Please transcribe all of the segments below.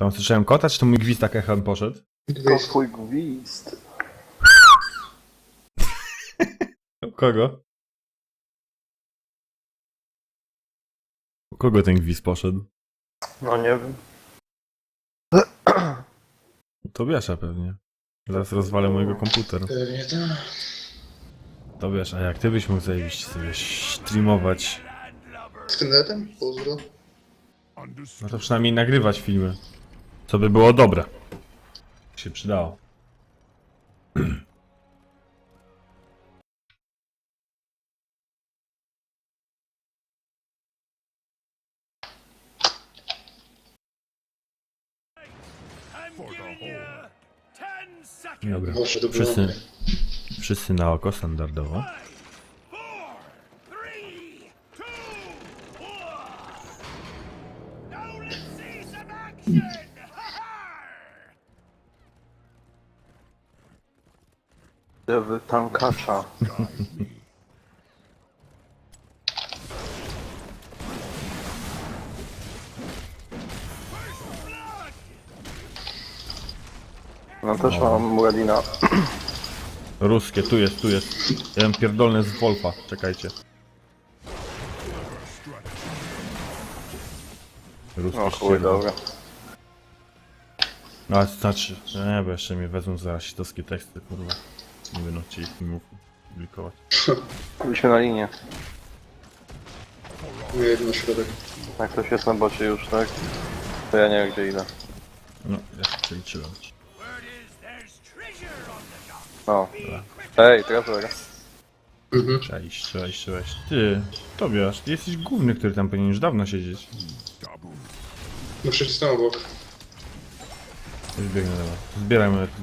Tam słyszałem kota, czy to mój gwizd tak echem poszedł? To twój gwizd. U kogo? U kogo ten gwizd poszedł? No nie wiem. To wiesza pewnie. Zaraz rozwalę mojego komputer. Pewnie tak. To wiesz, a jak ty byś mógł zajebiście sobie streamować, Z Knetem? Pozdro. no to przynajmniej nagrywać filmy. Co by było dobre. Się przydało. Dobra, Może to było. wszyscy, wszyscy na oko standardowo. Lewy tankacza. No też mam Muradina. Ruskie, tu jest, tu jest. Bym pierdolny z Wolfa, czekajcie. Ruskie No chuj, ścierwo. dobra. A, znaczy, nie, bo jeszcze mnie wezmą za rasistowskie teksty, kurwa. Nie będą chcieli filmów publikować. Byliśmy na linię. Nie jedno środek. Jak ktoś jest na bocie już, tak? To ja nie wiem gdzie idę. No, ja się przeliczyłem. No. Ej, teraz uwaga. Mhm. Cześć, cześć, cześć. Ty, Tobiasz, ty jesteś główny, który tam powinien już dawno siedzieć. No przecież tam obok. Już biegnę do was. Zbieraj monety,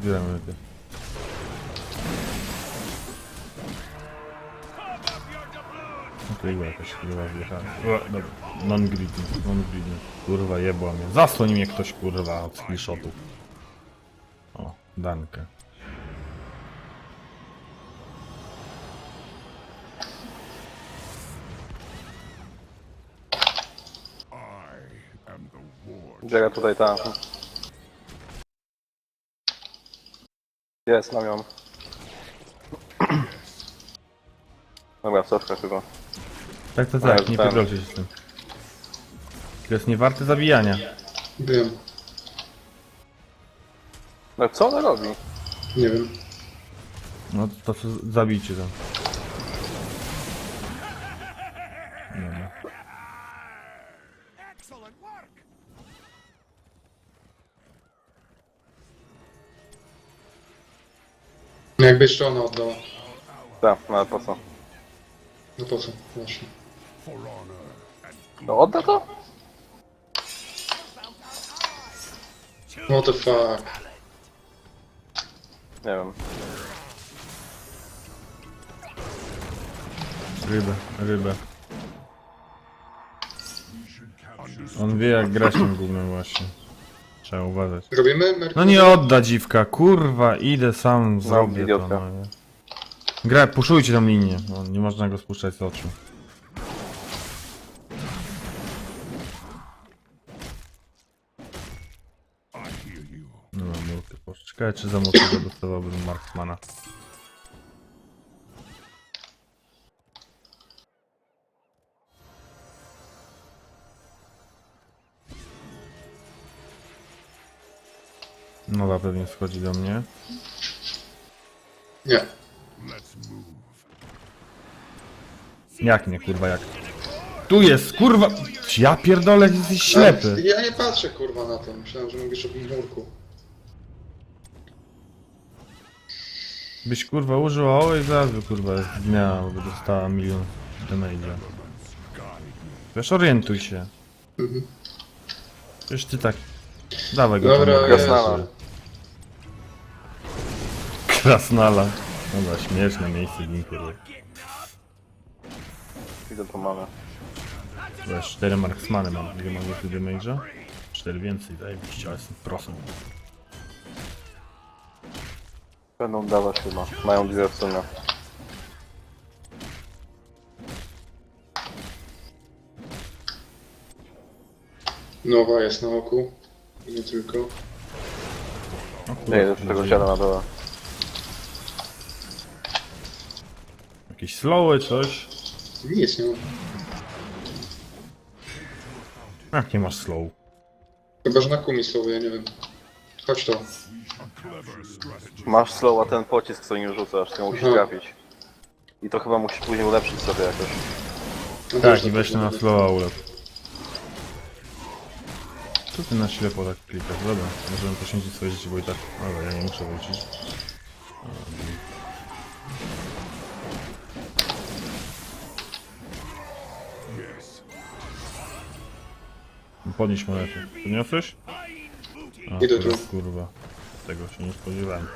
była jakaś kurwa wjechała. O, Dobra, non-greedy, non-greedy. Kurwa jebła mnie. Zasłoń mnie ktoś kurwa od skillshotów. O, dankę. Biega tutaj tam. Jest, mam ją. Dobra, cofka chyba. Tak, to Ale tak, nie pierdolcie się z tym. To jest niewarte zabijania. Wiem. No co ona robi? Nie wiem. No to co, zabijcie tam. Dobra. No jakby jeszcze ona oddała. Tak, no ale po co? No po co? Właśnie. No odda to? What the fuck. Nie wiem. Rybę, rybę. On wie jak grać tym gównem właśnie. Trzeba uważać. Robimy? No nie odda dziwka, kurwa, idę sam, zrobię to. idiotka. No, nie. Gra, puszujcie tą linię, no, nie można go spuszczać z oczu. No, murkę poszło. Ciekawe czy za mocnego dostawałbym Marksmana. Nowa pewnie schodzi do mnie. Nie. Jak nie, kurwa, jak? Tu jest, kurwa! Ja pierdolę, jesteś ślepy. Ja nie patrzę kurwa na to. Myślałem, że mówisz o murku. Byś kurwa użył AOE i zaraz by kurwa zginęła, bo dostała milion damage'a. Wiesz, orientuj się. Mhm. Przecież ty tak... Dawaj go Dobra, tam. jest. Krasnala. Krasnala. Dobra, śmieszne miejsce, pierdolę. Idę po manę. Wiesz, 4 marksmany mam, ile mam tu damage'a? 4 więcej, zajebiście, ale jestem prosem. Będą dawać chyba. Mają dwie w sumie. Nowa jest na oku. I nie tylko. Nie, już tego siada na dole. Jakieś slowy, coś. Nic nie ma. Jak nie masz slow? Chyba, że na kumi słowo, ja nie wiem. Chodź to. Masz slow, a ten pocisk co nim rzucasz, ty musisz Aha. trafić. I to chyba musisz później ulepszyć sobie jakoś. No Tak, dobrze, i weź to na slowa ulep. Co ty na ślepo tak klikasz? Dobra, możemy poświęcić swoje życie, bo i tak... Dobra, ja nie muszę wrócić. Podnieś monetę. Podniosłeś? A, Idę tu. teraz, kurwa. Tego się nie spodziewałem.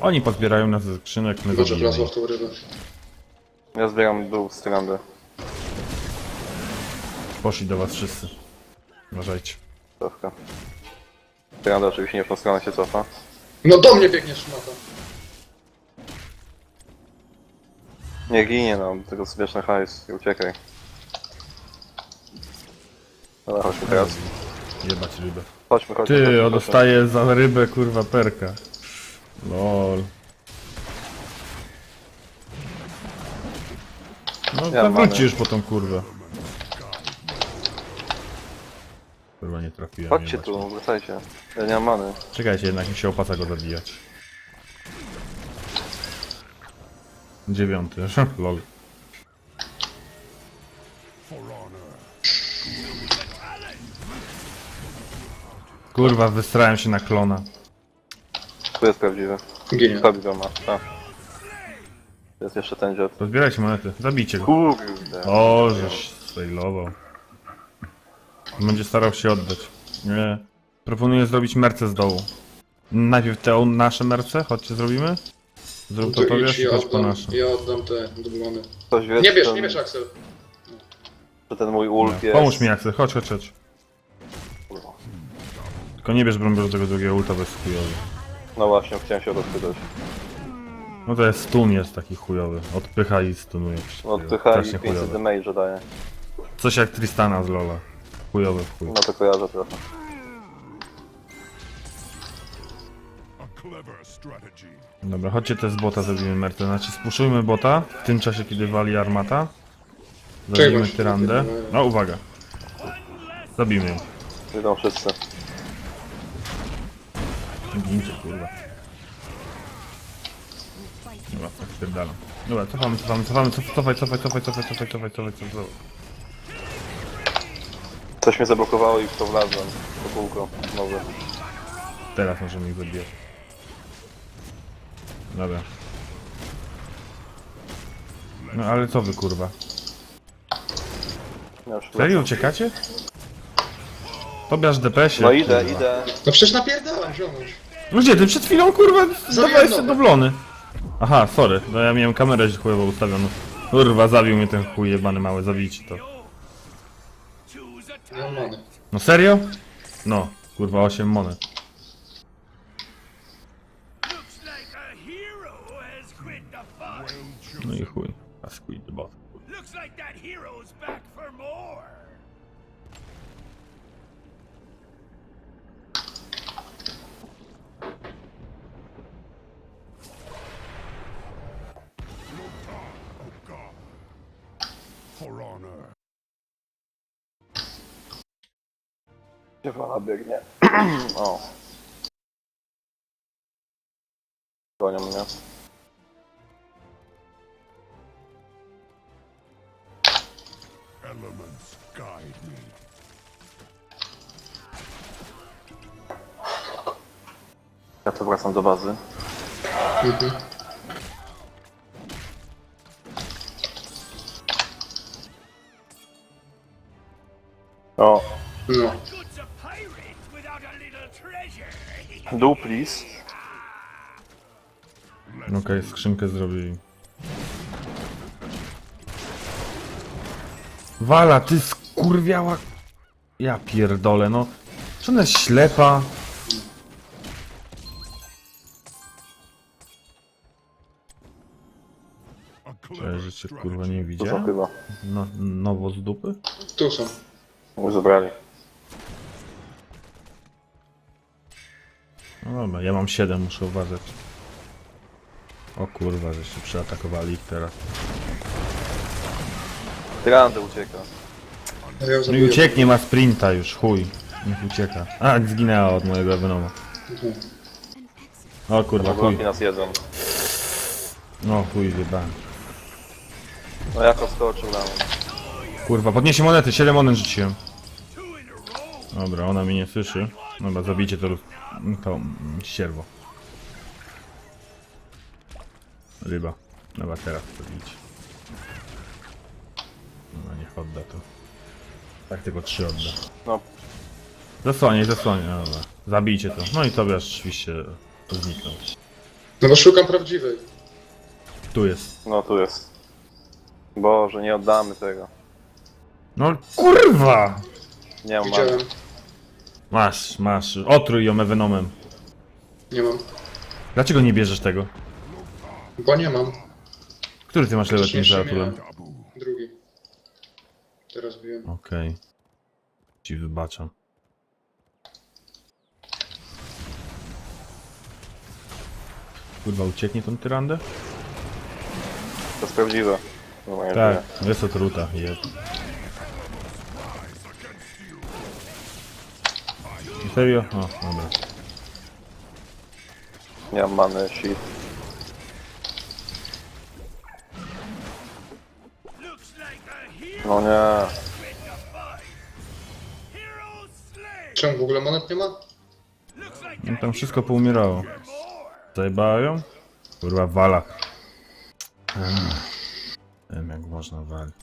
Oni podbierają nas ze skrzynek, my zabijemy wlazła ich. w tą rybę. Ja zbieram dół z tyrandy. Poszli do was wszyscy. Uważajcie. Troszkę. Tyranda oczywiście nie w tą stronę się cofa. No do mnie biegnie szmata. Nie ginie no, tylko zbierz hajs i uciekaj. Dobra, chodźmy teraz. Jebać rybę. Chodźmy, chodźmy. Ty, chodźmy, on dostaje za rybę kurwa perka. Lol. No Ja to mam wróci manę. już po tą kurwę. Kurwa nie trafiłem. Chodźcie jebać. tu, wracajcie. Ja nie mam many. Czekajcie, jednak mi się opłaca go zabijać. Dziewiąty, lol. Kurwa, wystrałem się na klona. Tu jest prawdziwy. Ginie. Robi go ma. A. Jest jeszcze ten dziad. Rozbierajcie monety, zabijcie go. Kurde. O, żeś sfailował. Będzie starał się oddać. Nie. Proponuję zrobić merce z dołu. Najpierw te nasze merce, chodźcie zrobimy. Zrób to, To wiesz i ja chodź po oddam, nasze. ja oddam te dublony. Ktoś wie, Nie czy bierz, ten, nie bierz Axel. Czy ten mój ulf jest... Pomóż mi Axel, chodź, chodź, chodź. Tylko nie bierz do tego drugiego ulta, bo jest chujowy. No właśnie, chciałem się spytać. No to jest stun jest taki chujowy. Odpycha i stunuje. Odpycha Strasznie i 500 chujowy. damage daje. Coś jak Tristana z Lola. Chujowy w chuj. No to kojarzę trochę. A clever strategy. Dobra, chodźcie te z bota zabijmy merce. Znaczy spuszujmy bota w tym czasie, kiedy wali armata. Zabijmy tyrandę. No uwaga. Zabijmy ją. Idą wszyscy. Gincie, kurwa. Dobra, tak spierdalam. Dobra, cofamy, cofamy, cofamy, cof- cofaj, cofaj, cofaj, cofaj, cofaj, cofaj, cofaj, cofaj. Coś mnie zablokowało i w to wlazłem. To kółko. Nowe. Teraz możemy ich zabijać. Dobra. No ale co wy kurwa? Już Serio uciekacie? Tobiasz DPS-ie. No idę, kurwa. idę. No przecież napierdalam, ziomuś. No gdzie ty przed chwilą kurwa dawałeś się doblony. Aha, sorry, no ja miałem kamerę chujowo ustawioną. Kurwa, zabił mnie ten chuj jebany mały, zabijcie to. Many. No serio? No, kurwa 8 monet. No i chuj. A squid the bot. Looks like that hero's back for more. Oh God. For honor. Gdzie wala biegnie? o. Gonią mnie. To wracam do bazy. Mhm. O. No. Dół, please. No Okej, skrzynkę zrobili. Wala, ty skurwiała... Ja pierdolę, no. Czy ona jest ślepa? Że cię kurwa nie widziałem? chyba. No, nowo z dupy? Tu są. Już zabrali. No dobra, ja mam 7, muszę uważać. O kurwa, żeście przeatakowali ich teraz. Tyrandy ucieka. No i zabiję. ucieknie, ma sprinta już, chuj. Niech ucieka. A, zginęła od mojego Venoma. Mhm. O kurwa, chuj. Bloki nas jedzą. No chuj, wybałem. No jako skoczył nam. Kurwa, podniesie monety, 7 monet rzuciłem. Dobra, ona mnie nie słyszy. Dobra, zabijcie to, to mm, sierwo. Ryba. Dobra, teraz zabijcie. Dobra, niech odda to. Tak tylko trzy odda. No, Zasłaniaj, zasłaniaj, dobra. Zabijcie to. No i to wiesz, oczywiście zniknął. No bo szukam prawdziwej. Tu jest. no tu jest. Boże, nie oddamy tego. No kurwa! Nie mam Widziałem. Masz, masz. Otruj ją Venomem. Nie mam. Dlaczego nie bierzesz tego? Bo nie mam. Który ty masz level Wcześniej jeszcze temperaturę? miałem. Taboo. Drugi. Teraz biłem. Okej. Ci wybaczam. Kurwa, ucieknie tą tyrandę? To jest Tak, jest otruta. Jeb. Serio? O, dobra. Nie mam many, shit. No nie. Czemu w ogóle monet nie ma? No tam wszystko poumierało. Zajebają? Kurwa, wala. Ech. Wiem jak można walić.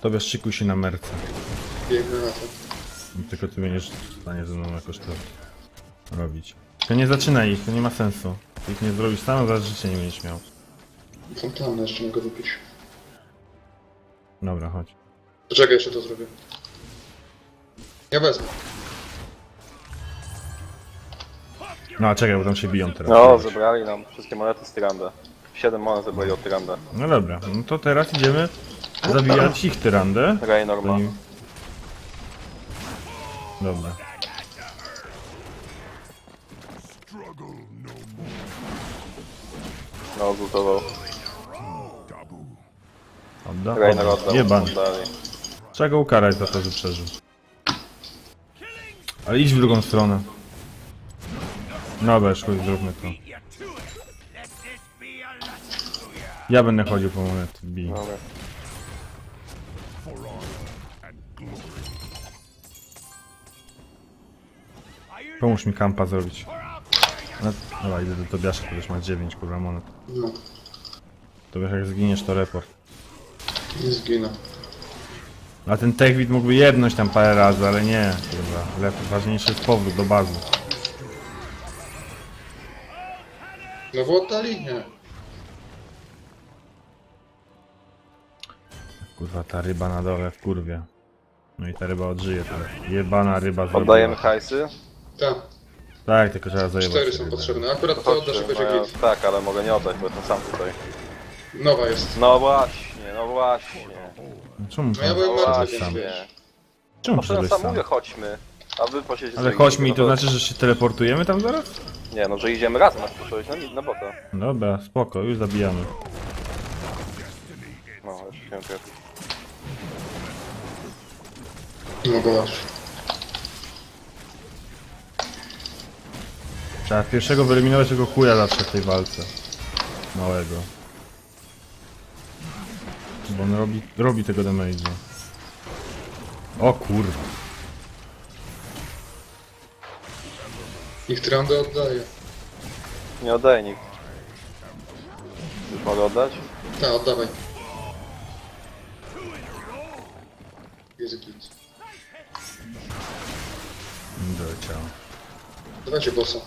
Tobie szykuj się na merce. Biegnę na to. Tylko ty będziesz w stanie ze mną jakoś to robić. Tylko nie zaczynaj ich, to nie ma sensu. Ty ich nie zrobisz sam, zaraz życie nie będziesz miał. Fontannę jeszcze mogę wypić. Dobra, chodź. Poczekaj, jeszcze to zrobię. Ja wezmę. No a czekaj, bo tam się biją teraz. No, zebrali nam wszystkie monety z Tyranda. 7 monet zebrali od Tyranda. No dobra, no to teraz idziemy zabijać ich tyrandę. Raynorma. Zanim- Dobra. No. Taboo. Odda? Oddał. Jeban. Oddali. Trzeba go ukarać za to, że przeżył. Ale idź w drugą stronę. Dobra, już chodź, zróbmy to. Ja będę chodził po. Dobra. Are you Pomóż mi kampa zrobić. No, dobra, idę do Tobiasza, który już ma 9 kurwa monet. No. Tobiasz jak zginiesz to report. Nie zginę. A ten techwid mógłby jedność tam parę razy, ale nie, kurwa. Lepiej, ważniejszy jest powrót do bazy. No bo oddali? Nie. Kurwa, ta ryba na dole w kurwie. No i ta ryba odżyje teraz. Jebana ryba zrobiła. Oddajemy hajsy? Tak. Tak, tylko trzeba zajebać Cztery są rybę. potrzebne. Akurat to oddasz i no będzie ja, git. tak, ale mogę nie oddać, bo jestem sam tutaj. Nowa jest. No właśnie, no właśnie. No Czemu No ja byłem No martwy, przyszedłeś więc sam? wiesz. Czemu No ja przyszedłeś sam sam? mówię, chodźmy. A wy posiedzicie Ale sobie chodźmy i no to znaczy, że się teleportujemy tam zaraz? Nie, no że idziemy razem, masz przyszłość, no, ni- no bo to. Dobra, spoko, już zabijamy. No, już się wiem, No bo aż. Trzeba pierwszego wyeliminować tego chuja zawsze w tej walce. Małego. Bo on robi, robi tego damage'a. O kurwa. Niech Tyrande oddaje. Nie oddaję nikt. Już mogę oddać? Tak, oddawaj. Jest git. Doleciało. Dawajcie bossa.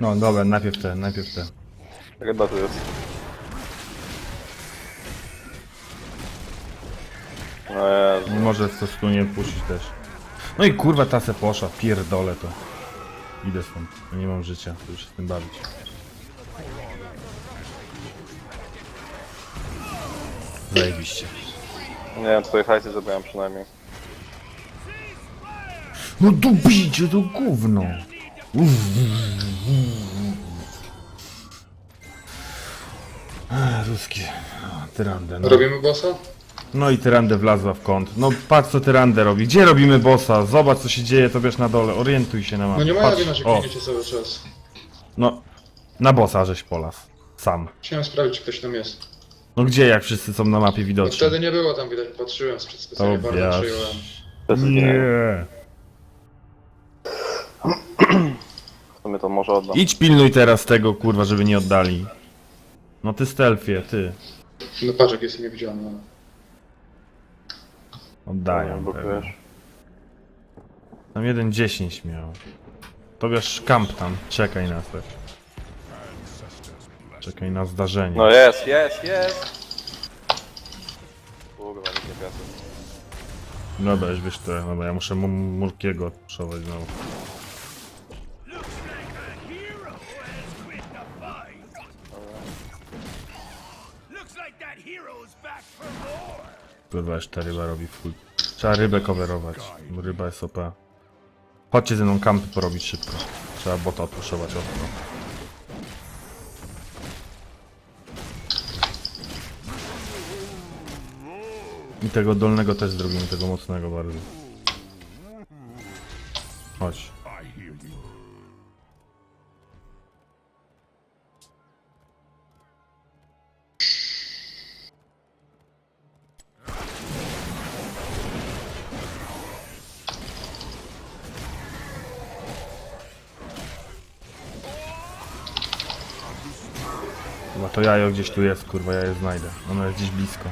No dobra, najpierw te, najpierw te. Ryba tu jest. No Jezu. Może to tu nie puścić też. No i kurwa ta se poszła, pierdolę to. Idę stąd, nie mam życia, już się z tym bawić. Zajebiście. Nie wiem, twoje hajsy zabrałem przynajmniej. No dubicie to gówno! Ech, Ruskie. O, Tyrandę, no. Robimy bossa? No i Tyrandę wlazła w kąt. No patrz co Tyrandę robi. Gdzie robimy bossa? Zobacz co się dzieje, to wiesz na dole. Orientuj się na mapie. No nie moja Patrz. wina, że O, klikniecie cały czas. no. Na bossa żeś polas. Sam. Chciałem sprawdzić, czy ktoś tam jest. No gdzie jak wszyscy są na mapie No widoczni? wtedy nie było tam widać, patrzyłem, specjalnie bardzo. To jest nie. Sumie to może oddam. Idź pilnuj teraz tego kurwa, żeby nie oddali. No ty stelfie, ty. No patrz, jak jest niewidzialny. no. Oddają. pewnie. blokujesz. Tam jeden 10 miał. Tobiasz kamp tam, czekaj na to. Czekaj na zdarzenie. No jest, jest, jest! Kurwa, nie wiadomo. Dobra, już wiesz to, no bo ja muszę mu Murkiego odpuszować znowu. Kurwa, jeszcze ta ryba robi chuj. Trzeba rybę coverować, ryba jest OP. Chodźcie ze mną kampy porobić szybko. Trzeba bota odpuszować ostro. I tego dolnego też zrobimy, tego mocnego bardzo. Chodź. To jajo gdzieś tu jest, kurwa, ja je znajdę. Ono jest gdzieś blisko.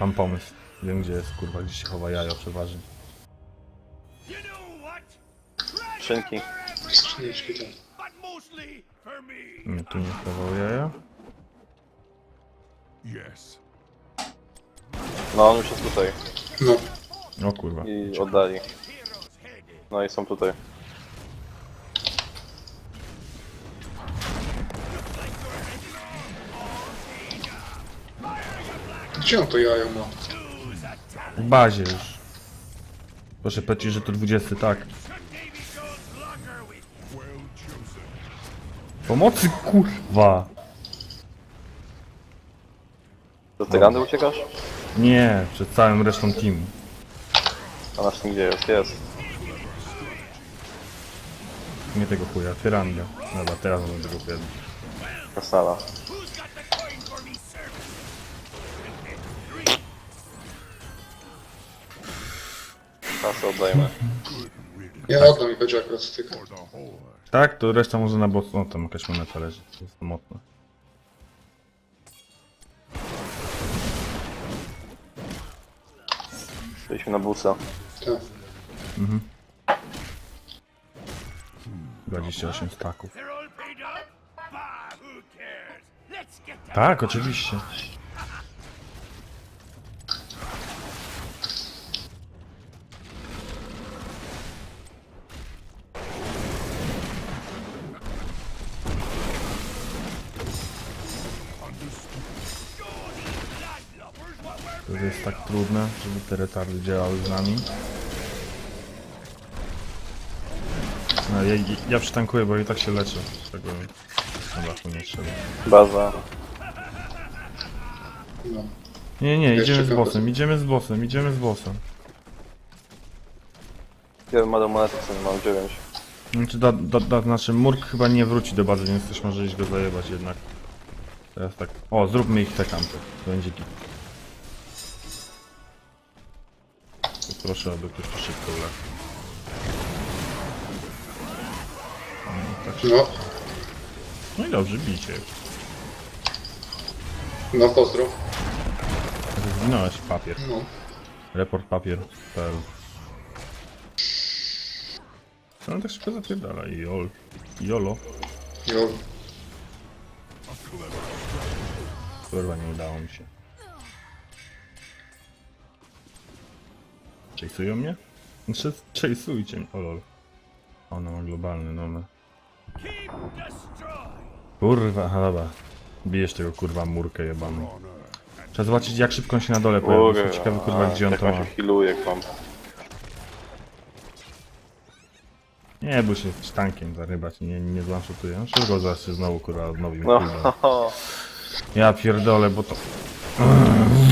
Mam pomysł. Wiem gdzie jest, kurwa, gdzie się chowa jajo przeważnie. Szynki. Skrzyneczki tam. Nie, tu nie chował jaja. Yes. No on już jest tutaj. No. O kurwa. I oddali. No i są tutaj. Gdzie on to jajo ma? W bazie już. Proszę powiedzieć, że to 20, tak. Pomocy kurwa! Do Tyrandy uciekasz? Nie, przed całym resztą teamu. A nasz tym gdzie jest? Jest. Nie tego chuja, tyranda. Dobra, teraz mam tego chuja. Krasnala. Kasę oddajmy. Ja oddam i będzie akurat styk. Tak, to reszta może na boss. No tam jakaś moneta leży. To jest mocne. Byliśmy na busa. Tak. 28 staków. They're all To jest tak trudne, żeby te retardy działały z nami. No, ja, ja przytankuję, bo i tak się leczę. Tego nie trzeba. Baza. No. Nie, nie, idziemy z bossem, idziemy z bossem, idziemy z bossem. Jeden ma do monety, mam 9. Znaczy, da, da, da, znaczy Murk chyba nie wróci do bazy, więc też może iść go zajebać jednak. Teraz tak. O, zróbmy ich te kampy. To będzie git. Proszę, aby ktoś tu szybko wleciał. No, tak. No. no i dobrze, bijcie. No pozdro. Zwinąłeś papier. No. Report papier.pl on tak szybko zapierdala. Jol. Jolo. Jo. Kurwa, nie udało mi się. Chase'ują mnie? Znaczy, chase'ujcie mnie. O lol. Ona ma globalny numer. Kurwa, aha, dobra. Bijesz tego kurwa murkę jebaną. Trzeba zobaczyć jak szybko on się na dole pojawi. Jestem ciekawy kurwa gdzie on to ma. healuje. Nie bój się z tankiem zarybać, nie, nie zwanshotuję. No szybko zaraz się znowu kurwa odnowił. No. Ja pierdolę, bo to...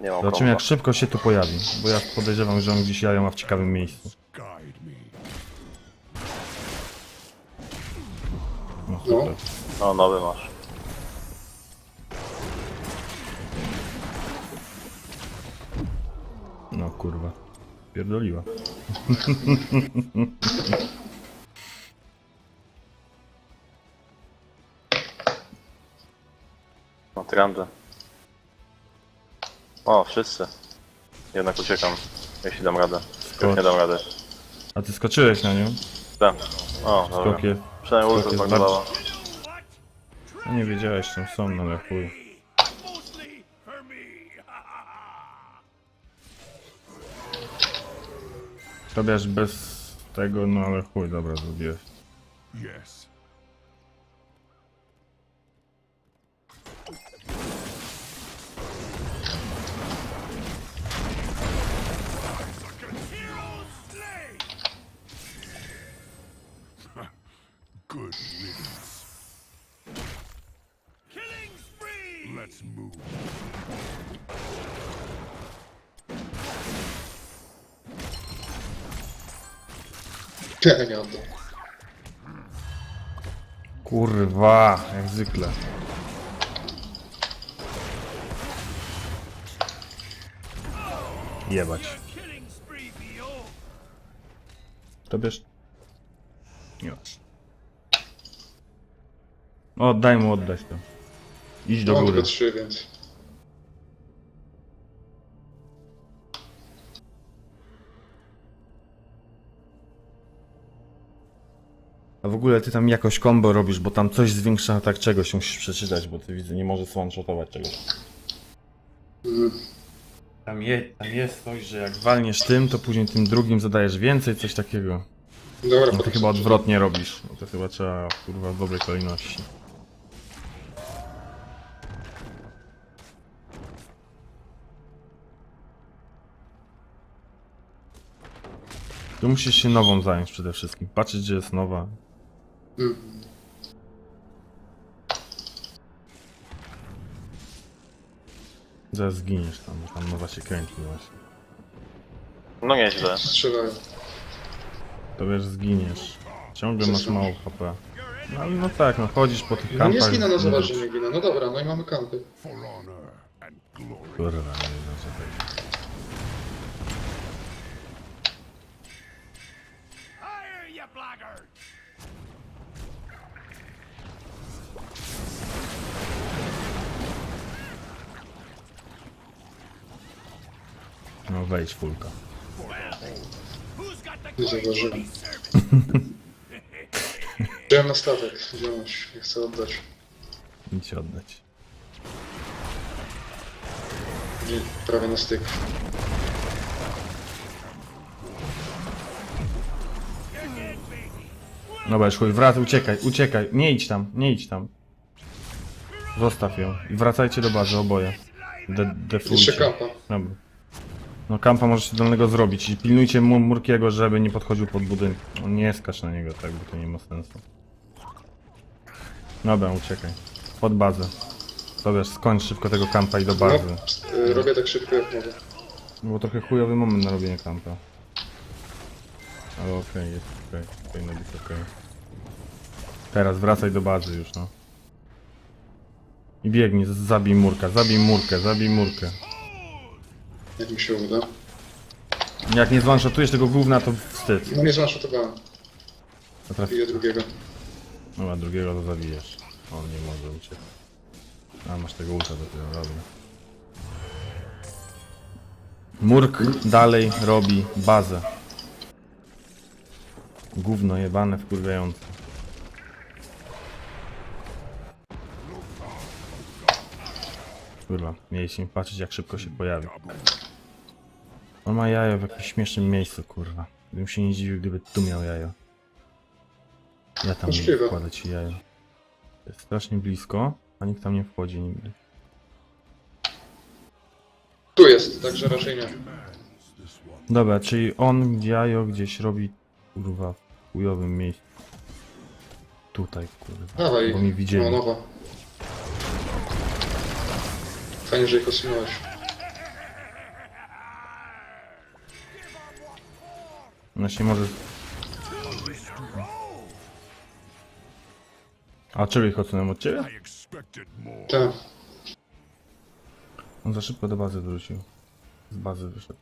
nie mam Zobaczymy jak kompa. szybko się tu pojawi. Bo ja podejrzewam, że on gdzieś jaja ma w ciekawym miejscu. No super. No, nowy masz. No kurwa. Pierdoliła. No, trendy. O, wszyscy. Jednak uciekam, jeśli dam radę. Już nie dam rady. A ty skoczyłeś na nią? Tak. O, dobra. Skok jest... Przynajmniej ulta skok jest zmarnowała. No nie wiedziałeś czym są, no ale chuj. Robisz bez tego, no ale chuj, dobra, zrobiłeś. Yes. Nie oddam. Kurwa, jak zwykle. Jebać. Beyond. Robisz? Nie. Oddaj mu oddać to. Idź do Mam góry. tylko trzy, więc... A w ogóle ty tam jakoś combo robisz, bo tam coś zwiększa atak czegoś, musisz przeczytać, bo ty widzę, nie możesz one-shotować czegoś. Tam, je, tam jest coś, że jak walniesz tym, to później tym drugim zadajesz więcej, coś takiego. Dobra, No potem chyba odwrotnie robisz. No to chyba trzeba, kurwa, w dobrej kolejności. Tu musisz się nową zająć przede wszystkim. Patrzeć, gdzie jest nowa. Mm. Zaraz zginiesz tam, bo tam nowa się kręci właśnie. No nieźle. Strzelają. To wiesz, zginiesz. Ciągle masz mało HP. No ale no tak, no chodzisz po tych No kampach. nie zginę, no zobacz, że nie ginę. No dobra, no i mamy kampy. Kurwa, nie wiem co to No wejdź fulka. Nie zauważyłem. Wziąłem na statek, wziąłeś, nie chcę oddać. Idź oddać. Nie, prawie na styk. Dobra, już chuj, wracaj, uciekaj, uciekaj. Nie idź tam, nie idź tam. Zostaw ją i wracajcie do bazy oboje. De Jeszcze defujcie. kampa. Dobra. No kampa możecie dolnego zrobić i pilnujcie mu Murkiego, żeby nie podchodził pod budynek. On nie skacz na niego tak, bo to nie ma sensu. Dobra, uciekaj. Pod bazę. Dobra, skończ szybko tego kampa i do No, bazy. y, robię tak szybko jak mogę. Było trochę chujowy moment na robienie kampa. Ale okej, jest okej. Powinno być okej. Teraz wracaj do bazy już, no. I biegnij, zabij murka, zabij murkę, zabij murkę. Jak mi się uda. Jak nie zwanshotujesz tego gówna, to wstyd. No nie zaszutowałem. A teraz, Biję drugiego. no a drugiego to zabijesz. On nie może uciec. A masz tego ulta dopiero, dobra. Murk dalej robi bazę. Gówno jebane, wkurwiające. Kurwa, mieliśmy patrzeć jak szybko się pojawi. On ma jajo w jakimś śmiesznym miejscu, kurwa. Bym się nie dziwił, gdyby tu miał jajo. Ja tam Możliwe. wkładę ci jajo. Jest strasznie blisko, a nikt tam nie wchodzi nigdy. Tu jest, także raczej nie. Dobra, czyli on jajo gdzieś robi, kurwa, w chujowym miejscu. Tutaj, kurwa. Dawaj, Bo mi no widzieli. nowa. Fajnie, że ich osunąłeś. No się może... A czego ich odsunąłem od ciebie? Tak. On za szybko do bazy wrócił. Z bazy wyszedł.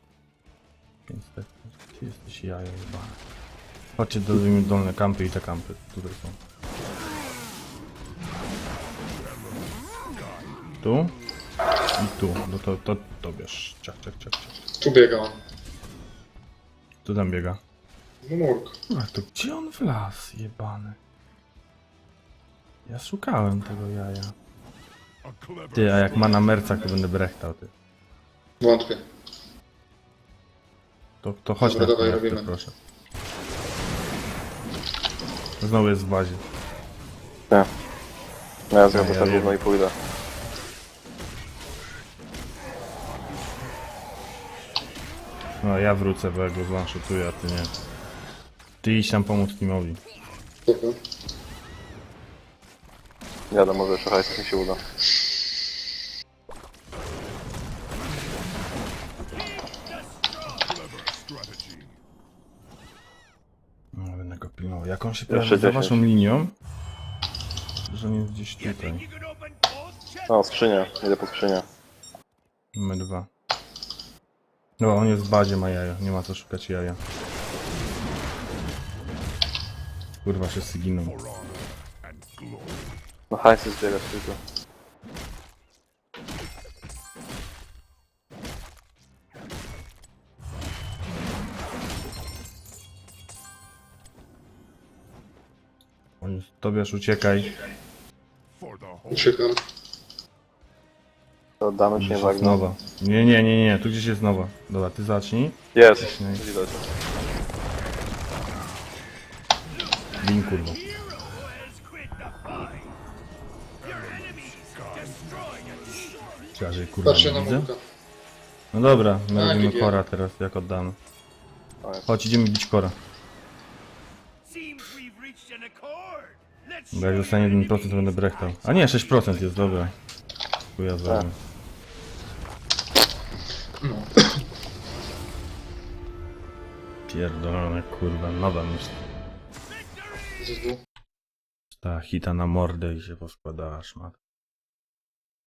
Więc tak, gdzie jesteś jajo jebane. Chodźcie do dolne kampy i te kampy, tutaj są. Tu? I tu, no to, to, to bierz. Ciach, ciach, ciach, ciach. Tu biega on. Tu tam biega. No murk. A to gdzie on wlazł, jebany? Ja szukałem tego jaja. Ty, a jak ma na mercach, to będę brechtał, ty. Wątpię. To, to chodź Dobra, na dawaj, chwilę, robimy. proszę. Znowu jest w bazie. Nie. No ja zrobię ja to wiem. gówno i pójdę. No ja wrócę, bo ja go zwanshotuję, a ty nie. Ty idź tam pomóc Timowi. Jadę, może jeszcze hajs mi się uda. No, będę go pilnował. Jak on się pojawi za 10. waszą linią? Że jest gdzieś tutaj. O, skrzynia. Idę po skrzynię. Numer dwa. No, on jest w bazie, ma jajo. Nie ma co szukać jaja. Kurwa, wszyscy giną. No hajsy zbierać tylko. On jest, Tobiasz, uciekaj. Uciekam. To Gdzieś nie jest nowa. Nie, nie, nie, nie, tu gdzieś jest nowa. Dobra, ty zacznij. Jest! Widać. Enemies destroyed a Trzeba, że kurwa nie na widzę. No dobra, my Tak, robimy kora teraz, jak oddamy. Fajnie. Chodź, idziemy bić kora. Bo jak zostanie 1%, to będę brechtał. A nie, 6% jest, dobra. Chuja zrobię. No. Pierdolone, kurwa, nowa myśl. Ta hita na mordę i się poskładała szmat.